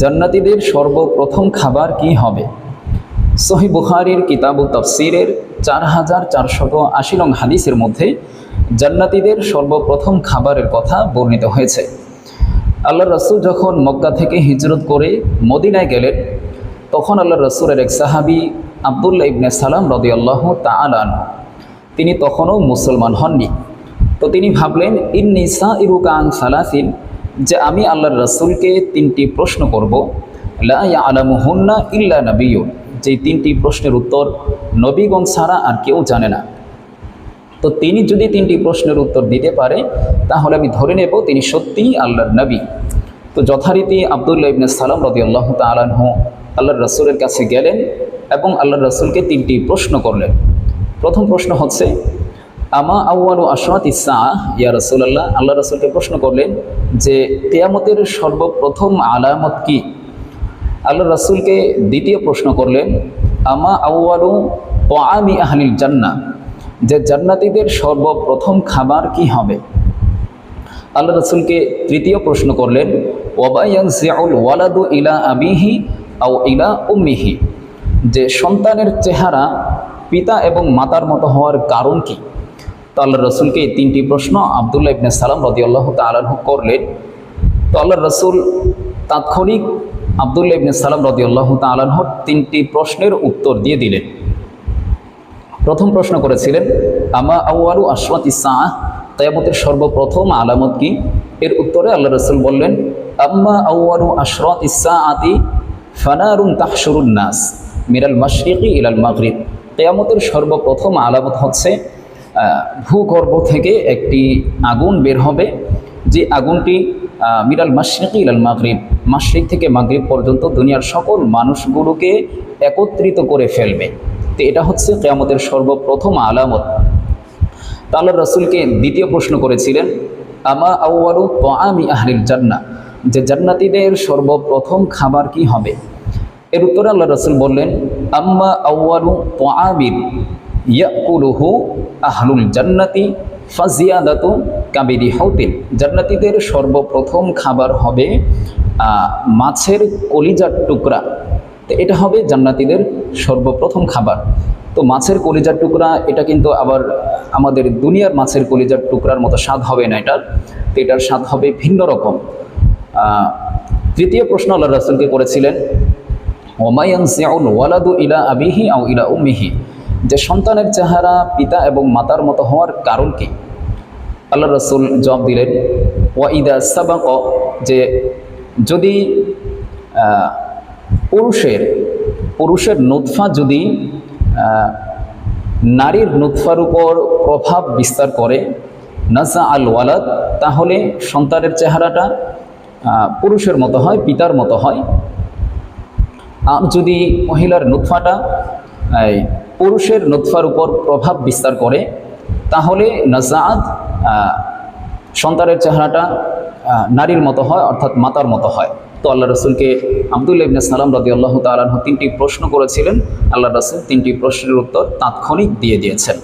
জান্নাতীদের সর্বপ্রথম খাবার কি হবে? সহি বুখারির কিতাবু তফসিরের চার হাজার চারশত আশি নং হাদিসের মধ্যে জান্নাতীদের সর্বপ্রথম খাবারের কথা বর্ণিত হয়েছে। আল্লাহ রসুল যখন মক্কা থেকে হিজরত করে মদিনায় গেলেন, তখন আল্লাহ রসুলের এক সাহাবি আবদুল্লা ইবনে সালাম রদিয়াল্লাহ তালান তিনি তখনও মুসলমান হননি। তো তিনি ভাবলেন ইন্নিসা ইরুকান সালাসিন। যে আমি আল্লাহর রসুলকে তিনটি প্রশ্ন করব। আলামুহন্না ইল্লা নবীয় যে তিনটি প্রশ্নের উত্তর নবীগণ ছাড়া আর কেউ জানে না। তো তিনি যদি তিনটি প্রশ্নের উত্তর দিতে পারে, তাহলে আমি ধরে নেব তিনি সত্যিই আল্লাহর নবী। তো যথারীতি আবদুল্লাহ ইবনে সালাম রদি আল্লাহ তালাহ আল্লাহর রসুলের কাছে গেলেন এবং আল্লাহর রসুলকে তিনটি প্রশ্ন করলেন। প্রথম প্রশ্ন হচ্ছে, আমা আউয়ানু আশরাত ইসা ইয়া রসুল্লাহ আল্লাহ রসুলকে প্রশ্ন করলেন যে তেয়ামতের সর্বপ্রথম আলামত কি? আল্লাহ রসুলকে দ্বিতীয় প্রশ্ন করলেন, আমা আউয়ালু আমি আহলিল জান্না যে জান্নাতীদের সর্বপ্রথম খাবার কি হবে? আল্লাহ রসুলকে তৃতীয় প্রশ্ন করলেন ওবায়ান জিয়াউল ওয়ালাদু ইলা আবিহি আও ইলা উম্মিহি? যে সন্তানের চেহারা পিতা এবং মাতার মতো হওয়ার কারণ কি? আল্লাহ রসুলকে এই তিনটি প্রশ্ন আবদুল্লাহ ইবনে সালাম রদি আল্লাহ তালাহ করলেন। তো আল্লাহ রসুল তাৎক্ষণিক আবদুল্লাহ ইবনে সালাম রদি আল্লাহ তালাহর তিনটি প্রশ্নের উত্তর দিয়ে দিলেন। প্রথম প্রশ্ন করেছিলেন, আমা আউয়ালু আশরাত ইসা তয়ামতের সর্বপ্রথম আলামত কি? এর উত্তরে আল্লাহ রসুল বললেন, আম্মা আউয়ালু আশরাত ইসা আতি ফানারুন তাহসরুন নাস মিরাল মাশরিকি ইলাল মাগরিব। কেয়ামতের সর্বপ্রথম আলামত হচ্ছে ভূগর্ভ থেকে একটি আগুন বের হবে। যে আগুনটি মিরাল মাশরিকি ইলাল মাগরিব। মাশরিক থেকে মাগরিব পর্যন্ত দুনিয়ার সকল মানুষগুলোকে একত্রিত করে ফেলবে। তো এটা হচ্ছে কেয়ামতের সর্বপ্রথম আলামত। তাল্লা রসুলকে দ্বিতীয় প্রশ্ন করেছিলেন, আমা আউয়ালু আমি আহলিল জান্না যে জান্নাতিদের সর্বপ্রথম খাবার কি হবে? এর উত্তরে আল্লাহ রসুল বললেন আম্মা আউয়ালু তোয়াবিন ইয়াকুলুহু আহলুল জান্নাতি ফাজিয়াদাতু কাবেরি হৌতিন জান্নাতিদের সর্বপ্রথম খাবার হবে মাছের কলিজার টুকরা। তো এটা হবে জান্নাতিদের সর্বপ্রথম খাবার। তো মাছের কলিজার টুকরা, এটা কিন্তু আবার আমাদের দুনিয়ার মাছের কলিজার টুকরার মতো স্বাদ হবে না এটার। তো এটার স্বাদ হবে ভিন্ন রকম। তৃতীয় প্রশ্ন আল্লাহ রাসুলকে করেছিলেন ওমায়ান সিয়াউল ওয়ালাদু ইলা আবিহি আও ইলা উম্মিহি? যে সন্তানের চেহারা পিতা এবং মাতার মতো হওয়ার কারণ কি? আল্লাহ রসুল জবাব দিলেন, ওয়া ইদা সাবাক যে যদি পুরুষের পুরুষের নুৎফা যদি নারীর নুৎফার উপর প্রভাব বিস্তার করে নাজা আল ওয়ালাদ, তাহলে সন্তানের চেহারাটা পুরুষের মতো হয়, পিতার মতো হয়। আর যদি মহিলার নুৎফাটা পুরুষের নুৎফার উপর প্রভাব বিস্তার করে, তাহলে নাজাদ সন্তানের চেহারাটা নারীর মতো হয়, অর্থাৎ মাতার মতো হয়। তো আল্লাহ রসুলকে আবদুল্লা ইবনে সালাম রদি আল্লাহ তালাহ তিনটি প্রশ্ন করেছিলেন। আল্লাহ রসুল তিনটি প্রশ্নের উত্তর তাৎক্ষণিক দিয়ে দিয়েছেন।